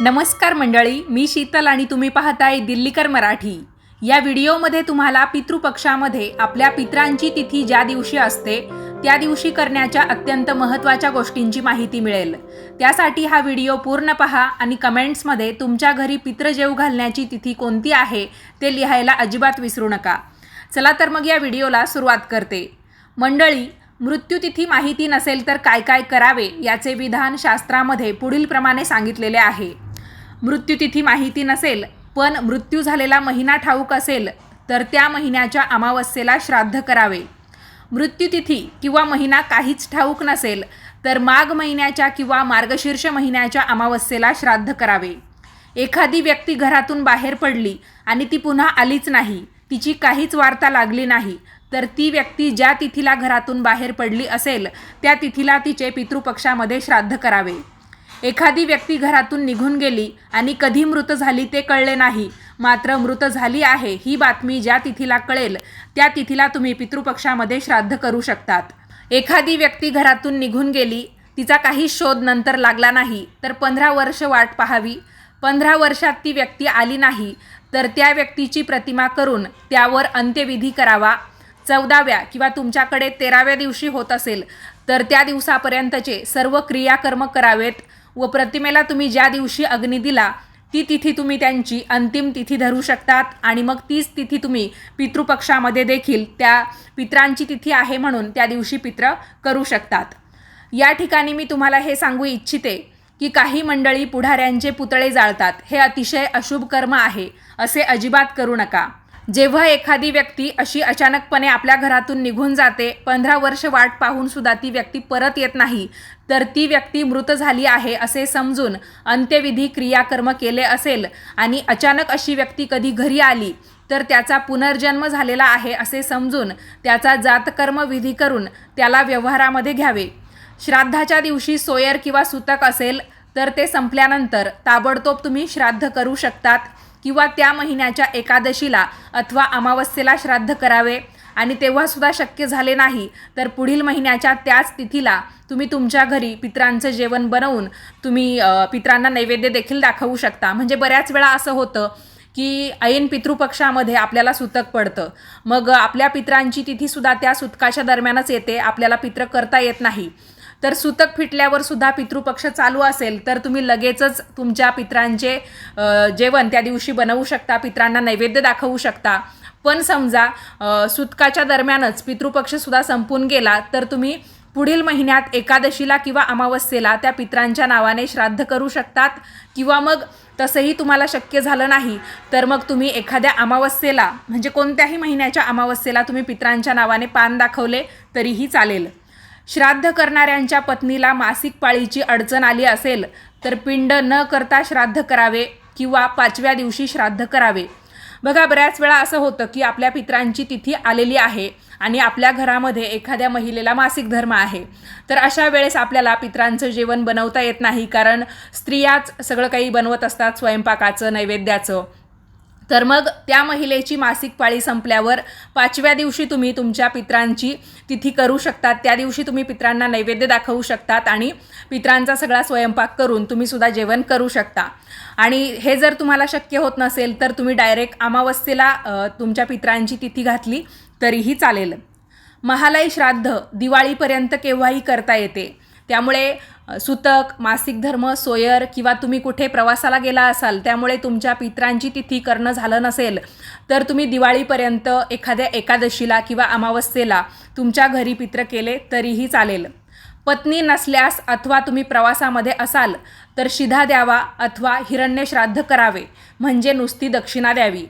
नमस्कार मंडळी मी शीतल आणि तुम्ही पाहताय दिल्लीकर मराठी. या व्हिडिओमध्ये तुम्हाला पितृपक्षामध्ये आपल्या पित्रांची तिथी ज्या दिवशी असते त्या दिवशी करण्याच्या अत्यंत महत्त्वाच्या गोष्टींची माहिती मिळेल. त्यासाठी हा व्हिडिओ पूर्ण पहा आणि कमेंट्समध्ये तुमच्या घरी पित्र जेव घालण्याची तिथी कोणती आहे ते लिहायला अजिबात विसरू नका. चला तर मग या व्हिडिओला सुरुवात करते. मंडळी मृत्यूतिथी माहिती नसेल तर काय काय करावे याचे विधान शास्त्रामध्ये पुढीलप्रमाणे सांगितलेले आहे. मृत्यूतिथी माहिती नसेल पण मृत्यू झालेला महिना ठाऊक असेल तर त्या महिन्याच्या अमावस्येला श्राद्ध करावे. मृत्यूतिथी किंवा महिना काहीच ठाऊक नसेल तर माघ महिन्याच्या किंवा मार्गशीर्ष महिन्याच्या अमावस्येला श्राद्ध करावे. एखादी व्यक्ती घरातून बाहेर पडली आणि ती पुन्हा आलीच नाही तिची काहीच वार्ता लागली नाही तर ती व्यक्ती ज्या तिथीला घरातून बाहेर पडली असेल त्या तिथीला तिचे पितृपक्षामध्ये श्राद्ध करावे. एखादी व्यक्ती घरातून निघून गेली आणि कधी मृत झाली ते कळले नाही. मात्र मृत झाली आहे ही बातमी ज्या तिथीला कळेल त्या तिथीला तुम्ही पितृपक्षामध्ये श्राद्ध करू शकतात. एखादी व्यक्ती घरातून निघून गेली तिचा काही शोध नंतर लागला नाही तर पंधरा वर्ष वाट पाहावी. पंधरा वर्षात ती व्यक्ती आली नाही तर त्या व्यक्तीची प्रतिमा करून त्यावर अंत्यविधी करावा. चौदाव्या किंवा तुमच्याकडे तेराव्या दिवशी होत असेल तर त्या दिवसापर्यंतचे सर्व क्रियाकर्म करावेत. व प्रतिमेला तुम्ही ज्या दिवशी अग्नी दिला ती तिथी तुम्ही त्यांची अंतिम तिथी धरू शकतात. आणि मग तीच तिथी तुम्ही पितृपक्षामध्ये देखील त्या पित्रांची तिथी आहे म्हणून त्या दिवशी पित्र करू शकतात. या ठिकाणी मी तुम्हाला हे सांगू इच्छिते की काही मंडळी पुढाऱ्यांचे पुतळे जाळतात. हे अतिशय अशुभ कर्म आहे. असे अजिबात करू नका. जेव्हा एखादी व्यक्ती अशी अचानकपणे आपल्या घरातून निघून जाते पंधरा वर्ष वाट पाहून सुद्धा ती व्यक्ती परत येत नाही तर ती व्यक्ती मृत झाली आहे असे समजून अंत्यविधी क्रियाकर्म केले असेल आणि अचानक अशी व्यक्ती कधी घरी आली तर त्याचा पुनर्जन्म झालेला आहे असे समजून त्याचा जातकर्म विधी करून त्याला व्यवहारामध्ये घ्यावे. श्राद्धाच्या दिवशी सोयर किंवा सुतक असेल तर ते संपल्यानंतर ताबडतोब तुम्ही श्राद्ध करू शकतात. किंवा त्या महिन्याच्या एकादशीला अथवा अमावस्येला श्राद्ध करावे. आणि तेव्हासुद्धा शक्य झाले नाही तर पुढील महिन्याच्या त्याच तिथीला तुम्ही तुमच्या घरी पित्रांचं जेवण बनवून तुम्ही पित्रांना नैवेद्य देखील दाखवू शकता. म्हणजे बऱ्याच वेळा असं होतं की ऐन पितृपक्षामध्ये आपल्याला सुतक पडतं. मग आपल्या पित्रांची तिथीसुद्धा त्या सुतकाच्या दरम्यानच येते. आपल्याला पित्र करता येत नाही. तर सुतक फिटल्यावर सुद्धा पितृपक्ष चालू असेल तर तुम्ही लगेचच तुमच्या पित्रांचे जेवण त्या दिवशी बनवू शकता पित्रांना नैवेद्य दाखवू शकता. पण समजा सुतकाच्या दरम्यानच पितृपक्षसुद्धा संपून गेला तर तुम्ही पुढील महिन्यात एकादशीला किंवा अमावस्येला त्या पित्रांच्या नावाने श्राद्ध करू शकतात किंवा मग तसंही तुम्हाला शक्य झालं नाही तर मग तुम्ही एखाद्या अमावस्येला म्हणजे कोणत्याही महिन्याच्या अमावस्येला तुम्ही पित्रांच्या नावाने पान दाखवले तरीही चालेल. श्राद्ध करणाऱ्यांच्या पत्नीला मासिक पाळीची अडचण आली असेल तर पिंड न करता श्राद्ध करावे किंवा पाचव्या दिवशी श्राद्ध करावे. बघा बऱ्याच वेळा असं होतं की आपल्या पित्रांची तिथी आलेली आहे आणि आपल्या घरामध्ये एखाद्या महिलेला मासिक धर्म आहे. तर अशा वेळेस आपल्याला पित्रांचं जेवण बनवता येत नाही कारण स्त्रियाच सगळं काही बनवत असतात स्वयंपाकाचं नैवेद्याचं. तर मग त्या महिलेची मासिक पाळी संपल्यावर पाचव्या दिवशी तुम्ही तुमच्या पित्रांची तिथी करू शकतात. त्या दिवशी तुम्ही पित्रांना नैवेद्य दाखवू शकतात आणि पित्रांचा सगळा स्वयंपाक करून तुम्ही सुद्धा जेवण करू शकता. आणि हे जर तुम्हाला शक्य होत नसेल तर तुम्ही डायरेक्ट अमावस्येला तुमच्या पित्रांची तिथी घातली तरीही चालेल. महालय श्राद्ध दिवाळीपर्यंत केव्हाही करता येते. त्यामुळे सुतक मासिक धर्म सोयर किंवा तुम्ही कुठे प्रवासाला गेला असाल त्यामुळे तुमच्या पित्रांची तिथी करणं झालं नसेल तर तुम्ही दिवाळीपर्यंत एखाद्या एकादशीला किंवा अमावस्येला तुमच्या घरी पित्र केले तरीही चालेल. पत्नी नसल्यास अथवा तुम्ही प्रवासामध्ये असाल तर शिधा द्यावा अथवा हिरण्य श्राद्ध करावे म्हणजे नुसती दक्षिणा द्यावी.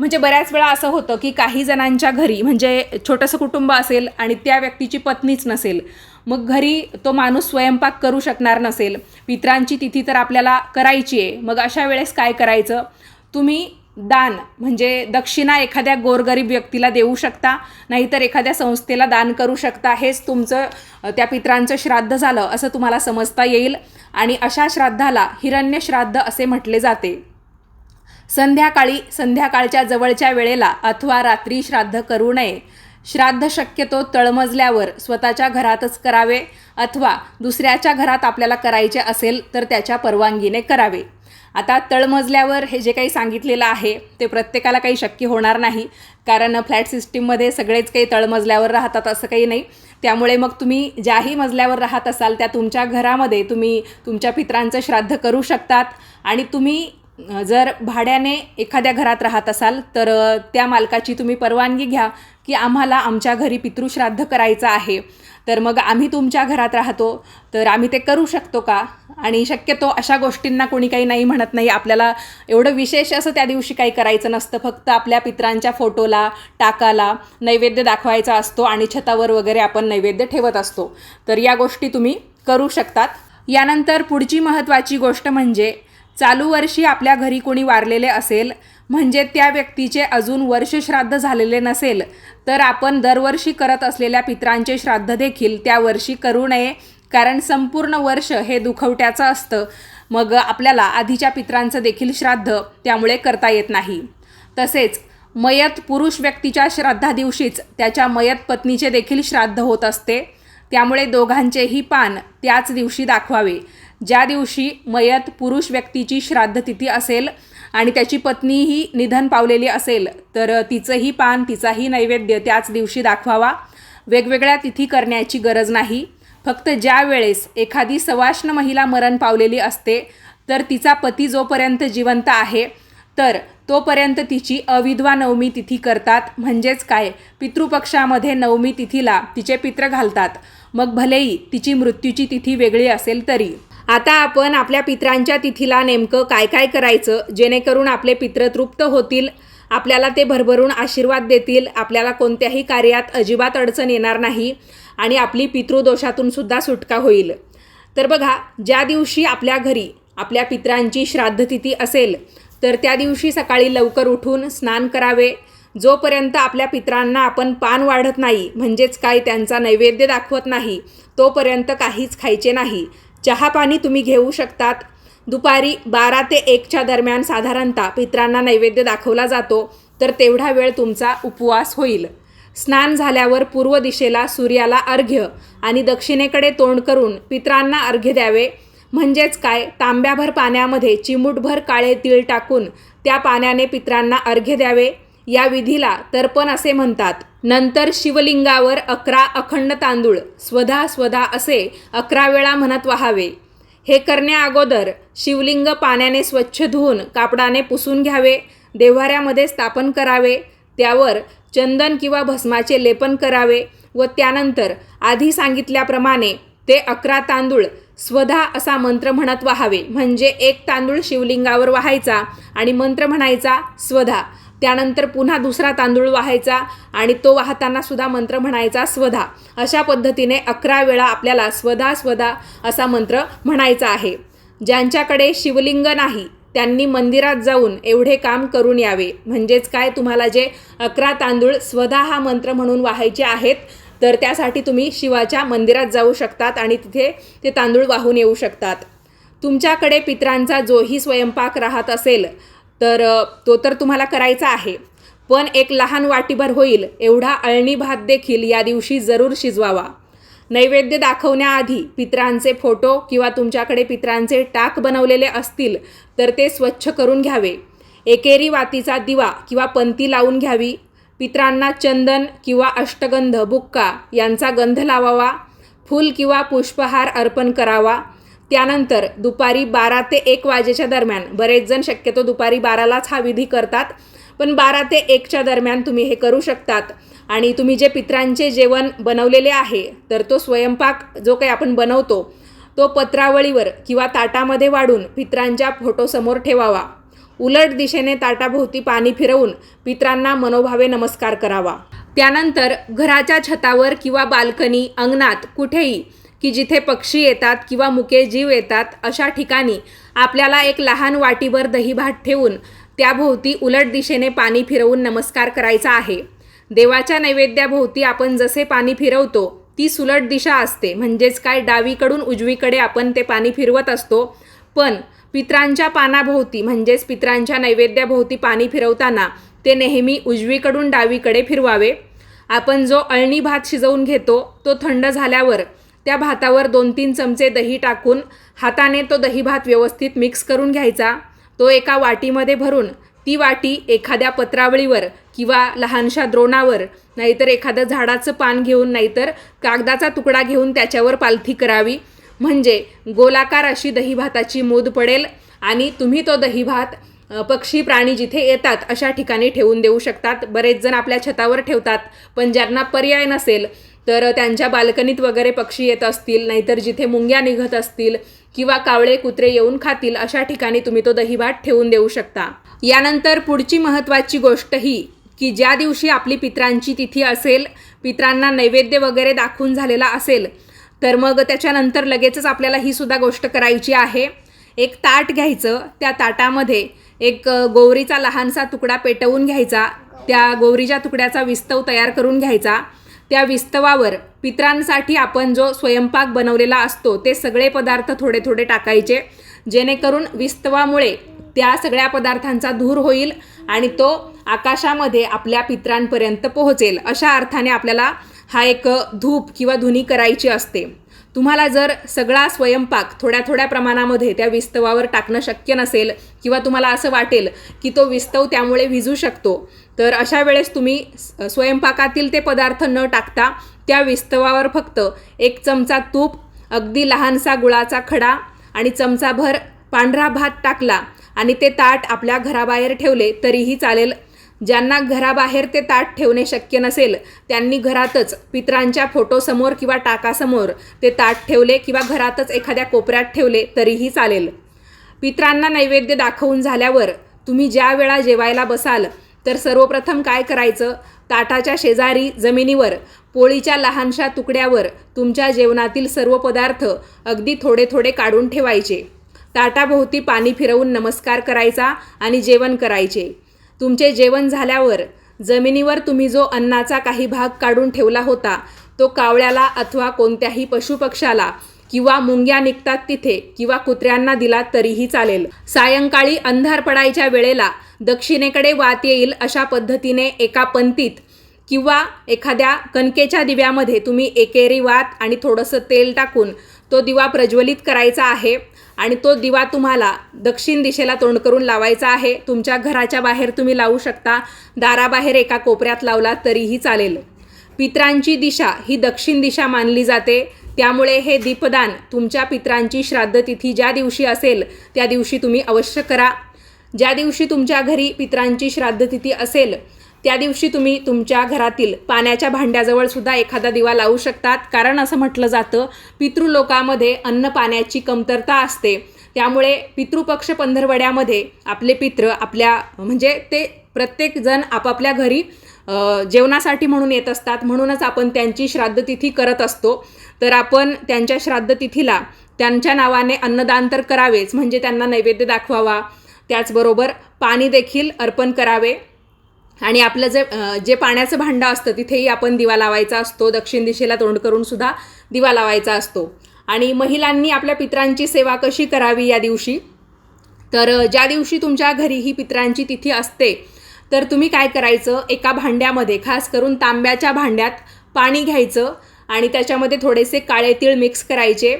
म्हणजे बऱ्याच वेळा असं होतं की काही जणांच्या घरी म्हणजे छोटंसं कुटुंब असेल आणि त्या व्यक्तीची पत्नीच नसेल मग घरी तो माणूस स्वयंपाक करू शकणार नसेल. पित्रांची तिथी तर आपल्याला करायची आहे. मग अशा वेळेस काय करायचं? तुम्ही दान म्हणजे दक्षिणा एखाद्या गोरगरीब व्यक्तीला देऊ शकता नाहीतर एखाद्या संस्थेला दान करू शकता. हेच तुमचं त्या पित्रांचं श्राद्ध झालं असं तुम्हाला समजता येईल. आणि अशा श्राद्धाला हिरण्य श्राद्ध असे म्हटले जाते. संध्याकाळी संध्याकाळच्या जवळच्या वेळेला अथवा रात्री श्राद्ध करू नये. श्राद्ध शक्यतो तळमजल्यावर स्वतःच्या घरातच करावे अथवा दुसऱ्याच्या घरात आपल्याला करायचे असेल तर त्याच्या परवानगीने करावे. आता तळमजल्यावर हे जे काही सांगितलेलं आहे ते प्रत्येकाला काही शक्य होणार नाही कारण फ्लॅट सिस्टीममध्ये सगळेच काही तळमजल्यावर राहतात असं काही नाही. त्यामुळे मग तुम्ही ज्याही मजल्यावर राहत असाल त्या तुमच्या घरामध्ये तुम्ही तुमच्या पित्रांचं श्राद्ध करू शकतात आणि तुम्ही जर भाड्याने एखाद्या घरात राहत असाल तर त्या मालकाची तुम्ही परवानगी घ्या की आम्हाला आमच्या घरी पितृश्राद्ध करायचं आहे. तर मग आम्ही तुमच्या घरात राहतो तर आम्ही ते करू शकतो का? आणि शक्यतो अशा गोष्टींना कोणी काही नाही म्हणत नाही आपल्याला एवढं विशेष असं त्या दिवशी काही करायचं नसतं. फक्त आपल्या पित्रांच्या फोटोला टाकाला नैवेद्य दाखवायचा असतो आणि छतावर वगैरे आपण नैवेद्य ठेवत असतो. तर या गोष्टी तुम्ही करू शकतात. यानंतर पुढची महत्त्वाची गोष्ट म्हणजे चालू वर्षी आपल्या घरी कोणी वारलेले असेल म्हणजे त्या व्यक्तीचे अजून वर्ष श्राद्ध झालेले नसेल तर आपण दरवर्षी करत असलेल्या पित्रांचे श्राद्ध देखील त्या वर्षी करू नये कारण संपूर्ण वर्ष हे दुखवट्याचं असतं. मग आपल्याला आधीच्या पित्रांचं देखील श्राद्ध त्यामुळे करता येत नाही. तसेच मयत पुरुष व्यक्तीच्या श्राद्धा दिवशीच त्याच्या मयत पत्नीचे देखील श्राद्ध होत असते. त्यामुळे दोघांचेही पान त्याच दिवशी दाखवावे. ज्या दिवशी मयत पुरुष व्यक्तीची श्राद्ध तिथी असेल आणि त्याची पत्नीही निधन पावलेली असेल तर तिचंही पान तिचाही नैवेद्य त्याच दिवशी दाखवावा. वेगवेगळ्या तिथी करण्याची गरज नाही. फक्त ज्या वेळेस एखादी सवाष्ण महिला मरण पावलेली असते तर तिचा पती जोपर्यंत जिवंत आहे तर तोपर्यंत तिची अविधवा नवमी तिथी करतात. म्हणजेच काय? पितृपक्षामध्ये नवमी तिथीला तिचे पित्र घालतात. मग भलेही तिची मृत्यूची तिथी वेगळी असेल तरी. आता आपण आपल्या पित्रांच्या तिथीला नेमकं काय काय करायचं जेणेकरून आपले पित्र तृप्त होतील आपल्याला ते भरभरून आशीर्वाद देतील आपल्याला कोणत्याही कार्यात अजिबात अडचण येणार नाही आणि आपली पितृदोषातून सुद्धा सुटका होईल. तर बघा ज्या दिवशी आपल्या घरी आपल्या पित्रांची श्राद्धतिथी असेल तर त्या दिवशी सकाळी लवकर उठून स्नान करावे. जोपर्यंत आपल्या पित्रांना आपण पान वाढत नाही म्हणजेच काय त्यांचा नैवेद्य दाखवत नाही तोपर्यंत काहीच खायचे नाही. चहा पाणी तुम्ही घेऊ शकतात. दुपारी बारा ते एकच्या दरम्यान साधारणतः पित्रांना नैवेद्य दाखवला जातो तर तेवढा वेळ तुमचा उपवास होईल. स्नान झाल्यावर पूर्व दिशेला सूर्याला अर्घ्य आणि दक्षिणेकडे तोंड करून पित्रांना अर्घ्य द्यावे. म्हणजेच काय? तांब्याभर पाण्यामध्ये चिमूटभर काळे तीळ टाकून त्या पाण्याने पित्रांना अर्घ्य द्यावे. या विधीला तर्पण असे म्हणतात. नंतर शिवलिंगावर अकरा अखंड तांदूळ स्वधा स्वधा असे अकरा वेळा म्हणत वाहावे. हे करण्याअगोदर शिवलिंग पाण्याने स्वच्छ धुवून कापडाने पुसून घ्यावे देव्हाऱ्यामध्ये स्थापन करावे त्यावर चंदन किंवा भस्माचे लेपन करावे व त्यानंतर आधी सांगितल्याप्रमाणे ते अकरा तांदूळ स्वधा असा मंत्र म्हणत वाहावे. म्हणजे एक तांदूळ शिवलिंगावर वाहायचा आणि मंत्र म्हणायचा स्वधा. त्यानंतर पुन्हा दुसरा तांदूळ वाहायचा आणि तो वाहताना सुद्धा मंत्र म्हणायचा स्वधा. अशा पद्धतीने अकरा वेळा आपल्याला स्वधा स्वधा असा मंत्र म्हणायचा आहे. ज्यांच्याकडे शिवलिंग नाही त्यांनी मंदिरात जाऊन एवढे काम करून यावे. म्हणजेच काय? तुम्हाला जे अकरा तांदूळ स्वधा हा मंत्र म्हणून वाहायचे आहेत तर त्यासाठी तुम्ही शिवाच्या मंदिरात जाऊ शकतात आणि तिथे ते तांदूळ वाहून येऊ शकतात. तुमच्याकडे पित्रांचा जोही स्वयंपाक राहत असेल तर तो तर तुम्हाला करायचा आहे. पण एक लहान वाटीभर होईल एवढा अळणी भात देखील या दिवशी जरूर शिजवावा. नैवेद्य दाखवण्याआधी पित्रांचे फोटो किंवा तुमच्याकडे पित्रांचे टाक बनवलेले असतील तर ते स्वच्छ करून घ्यावे. एकेरी वातीचा दिवा किंवा पंती लावून घ्यावी. पित्रांना चंदन किंवा अष्टगंध बुक्का यांचा गंध लावावा. फूल किंवा पुष्पहार अर्पण करावा. त्यानंतर दुपारी बारा ते एक वाजेच्या दरम्यान बरेच जण शक्यतो दुपारी बारालाच हा विधी करतात पण बारा ते एकच्या दरम्यान तुम्ही हे करू शकतात. आणि तुम्ही जे पित्रांचे जेवण बनवलेले आहे तर तो स्वयंपाक जो काही आपण बनवतो तो पत्रावळीवर किंवा ताटामध्ये वाढून पित्रांच्या फोटोसमोर ठेवावा. उलट दिशेने ताटाभोवती पाणी फिरवून पित्रांना मनोभावे नमस्कार करावा. त्यानंतर घराच्या छतावर किंवा बाल्कनी अंगणात कुठेही की जिथे पक्षी येतात किंवा मुके जीव येतात अशा ठिकाणी आपल्याला एक लहान वाटीभर दहीभात ठेवून त्याभोवती उलट दिशेने पाणी फिरवून नमस्कार करायचा आहे. देवाच्या नैवेद्याभोवती आपण जसे पाणी फिरवतो ती सुलट दिशा असते. म्हणजेच काय? डावीकडून उजवीकडे आपण ते पाणी फिरवत असतो. पण पित्रांच्या पानाभोवती म्हणजेच पित्रांच्या नैवेद्याभोवती पाणी फिरवताना ते नेहमी उजवीकडून डावीकडे फिरवावे. आपण जो अळणी भात शिजवून घेतो तो थंड झाल्यावर त्या भातावर दोन तीन चमचे दही टाकून हाताने तो दही भात व्यवस्थित मिक्स करून घ्यायचा. तो एका वाटीमध्ये भरून ती वाटी एखाद्या पत्रावळीवर किंवा लहानशा द्रोणावर नाहीतर एखादं झाडाचं पान घेऊन नाहीतर कागदाचा तुकडा घेऊन त्याच्यावर पालथी करावी. म्हणजे गोलाकार अशी दहीभाताची मूद पडेल आणि तुम्ही तो दहीभात भात पक्षी प्राणी जिथे येतात अशा ठिकाणी ठेवून देऊ शकतात. बरेच जण आपल्या छतावर ठेवतात पण ज्यांना पर्याय नसेल तर त्यांच्या बाल्कनीत वगैरे पक्षी येत असतील नाहीतर जिथे मुंग्या निघत असतील किंवा कावळे कुत्रे येऊन खातील अशा ठिकाणी तुम्ही तो दहीभात ठेवून देऊ शकता. यानंतर पुढची महत्त्वाची गोष्ट ही की ज्या दिवशी आपली पित्रांची तिथी असेल पित्रांना नैवेद्य वगैरे दाखवून झालेला असेल तर मग त्याच्यानंतर लगेचच आपल्याला ही सुद्धा गोष्ट करायची आहे. एक ताट घ्यायचं त्या ताटामध्ये एक अ, गौरीचा लहानसा तुकडा पेटवून घ्यायचा त्या गौरीच्या तुकड्याचा विस्तव तयार करून घ्यायचा. त्या विस्तवावर पित्रांसाठी आपण जो स्वयंपाक बनवलेला असतो ते सगळे पदार्थ थोडे थोडे टाकायचे. जेणेकरून विस्तवामुळे त्या सगळ्या पदार्थांचा धूर होईल आणि तो आकाशामध्ये आपल्या पित्रांपर्यंत पोहोचेल. अशा अर्थाने आपल्याला हा एक धूप किंवा धुनी करायची असते. तुम्हाला जर सगळा स्वयंपाक थोड्या थोड्या प्रमाणामध्ये त्या विस्तवावर टाकणं शक्य नसेल किंवा तुम्हाला असं वाटेल की तो विस्तव त्यामुळे विजू शकतो तर अशा वेळेस तुम्ही स्वयंपाकातील ते पदार्थ न टाकता त्या विस्तवावर फक्त एक चमचा तूप अगदी लहानसा गुळाचा खडा आणि चमचाभर पांढरा भात टाकला आणि ते ताट आपल्या घराबाहेर ठेवले तरीही चालेल ज्यांना घराबाहेर ते ताट ठेवणे शक्य नसेल त्यांनी घरातच पित्रांच्या फोटोसमोर किंवा टाकासमोर ते ताट ठेवले किंवा घरातच एखाद्या कोपऱ्यात ठेवले तरीही चालेल. पित्रांना नैवेद्य दाखवून झाल्यावर तुम्ही ज्या वेळा जेवायला बसाल तर सर्वप्रथम काय करायचं? ताटाच्या शेजारी जमिनीवर पोळीच्या लहानशा तुकड्यावर तुमच्या जेवणातील सर्व पदार्थ अगदी थोडे थोडे काढून ठेवायचे. ताटाभोवती पाणी फिरवून नमस्कार करायचा आणि जेवण करायचे. तुमचे जेवण झाल्यावर जमिनीवर तुम्ही जो अन्नाचा काही भाग काढून ठेवला होता तो कावळ्याला अथवा कोणत्याही पशुपक्षाला किंवा मुंग्या निघतात तिथे किंवा कुत्र्यांना दिला तरीही चालेल. सायंकाळी अंधार पडायच्या वेळेला दक्षिणेकडे वात येईल अशा पद्धतीने एका पंतीत किंवा एखाद्या कणकेच्या दिव्यामध्ये तुम्ही एकेरी वात आणि थोडंसं तेल टाकून तो दिवा प्रज्वलित करायचा आहे. आणि तो दिवा तुम्हाला दक्षिण दिशेला तोंड करून लावायचा आहे. तुमच्या घराच्या बाहेर तुम्ही लावू शकता. दाराबाहेर एका कोपऱ्यात लावला तरीही चालेल. पित्रांची दिशा ही दक्षिण दिशा मानली जाते. त्यामुळे हे दीपदान तुमच्या पित्रांची श्राद्ध तिथी ज्या दिवशी असेल त्या दिवशी तुम्ही अवश्य करा. ज्या दिवशी तुमच्या घरी पित्रांची श्राद्ध तिथी असेल त्या दिवशी तुम्ही तुमच्या घरातील पाण्याच्या भांड्याजवळ सुद्धा एखादा दिवा लावू शकतात. कारण असं म्हटलं जातं पितृलोकामध्ये अन्न पाण्याची कमतरता असते. त्यामुळे पितृपक्ष पंधरवड्यामध्ये आपले पित्र आपल्या म्हणजे ते प्रत्येकजण आपापल्या घरी जेवणासाठी म्हणून येत असतात. म्हणूनच आपण त्यांची श्राद्धतिथी करत असतो. तर आपण त्यांच्या श्राद्धतिथीला त्यांच्या नावाने अन्नदान तर करावेच म्हणजे त्यांना नैवेद्य दाखवावा. त्याचबरोबर पाणी देखील अर्पण करावे. आणि आपलं जे जे पाण्याचं भांडं असतं तिथेही आपण दिवा लावायचा असतो. दक्षिण दिशेला तोंड करून सुद्धा दिवा लावायचा असतो. आणि महिलांनी आपल्या पित्रांची सेवा कशी करावी या दिवशी? तर ज्या दिवशी तुमच्या घरी ही पित्रांची तिथी असते तर तुम्ही काय करायचं? एका भांड्यामध्ये खास करून तांब्याच्या भांड्यात पाणी घ्यायचं आणि त्याच्यामध्ये थोडेसे काळे तीळ मिक्स करायचे.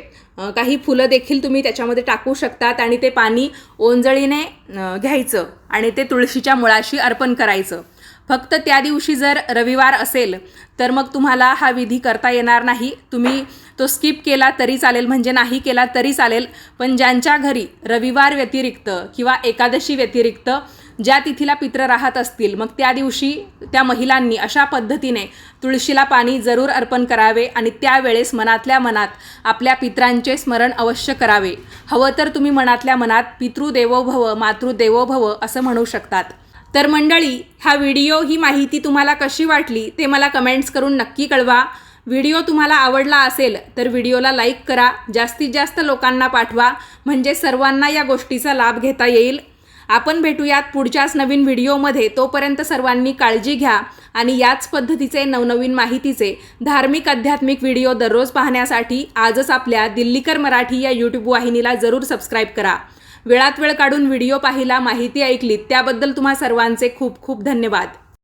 काही फुलं देखील तुम्ही त्याच्यामध्ये टाकू शकतात आणि ते पाणी ओंजळीने घ्यायचं आणि ते तुळशीच्या मुळाशी अर्पण करायचं. फक्त त्या दिवशी जर रविवार असेल तर मग तुम्हाला हा विधी करता येणार नाही. तुम्ही तो स्किप केला तरी चालेल म्हणजे नाही केला तरी चालेल. पण ज्यांच्या घरी रविवार व्यतिरिक्त किंवा एकादशी व्यतिरिक्त ज्या तिथीला पित्र राहत असतील मग त्या दिवशी त्या महिलांनी अशा पद्धतीने तुळशीला पाणी जरूर अर्पण करावे आणि त्यावेळेस मनातल्या मनात आपल्या पित्रांचे स्मरण अवश्य करावे. हवं तर तुम्ही मनातल्या मनात पितृदेवो भव मातृदेवो भव असं म्हणू शकतात. तर मंडळी हा व्हिडिओ ही माहिती तुम्हाला कशी वाटली ते मला कमेंट्स करून नक्की कळवा. व्हिडिओ तुम्हाला आवडला असेल तर व्हिडिओला लाईक करा जास्तीत जास्त लोकांना पाठवा म्हणजे सर्वांना या गोष्टीचा लाभ घेता येईल. आपण भेटूयात पुढच्याच नवीन व्हिडिओमध्ये तोपर्यंत सर्वांनी काळजी घ्या आणि याच पद्धतीचे नवनवीन माहितीचे धार्मिक आध्यात्मिक व्हिडिओ दररोज पाहण्यासाठी आजच आपल्या दिल्लीकर मराठी या यूट्यूब वाहिनीला जरूर सबस्क्राईब करा. वेळात वेळ काढून व्हिडिओ पाहिला माहिती ऐकलीत त्याबद्दल तुम्हा सर्वांचे खूप खूप धन्यवाद.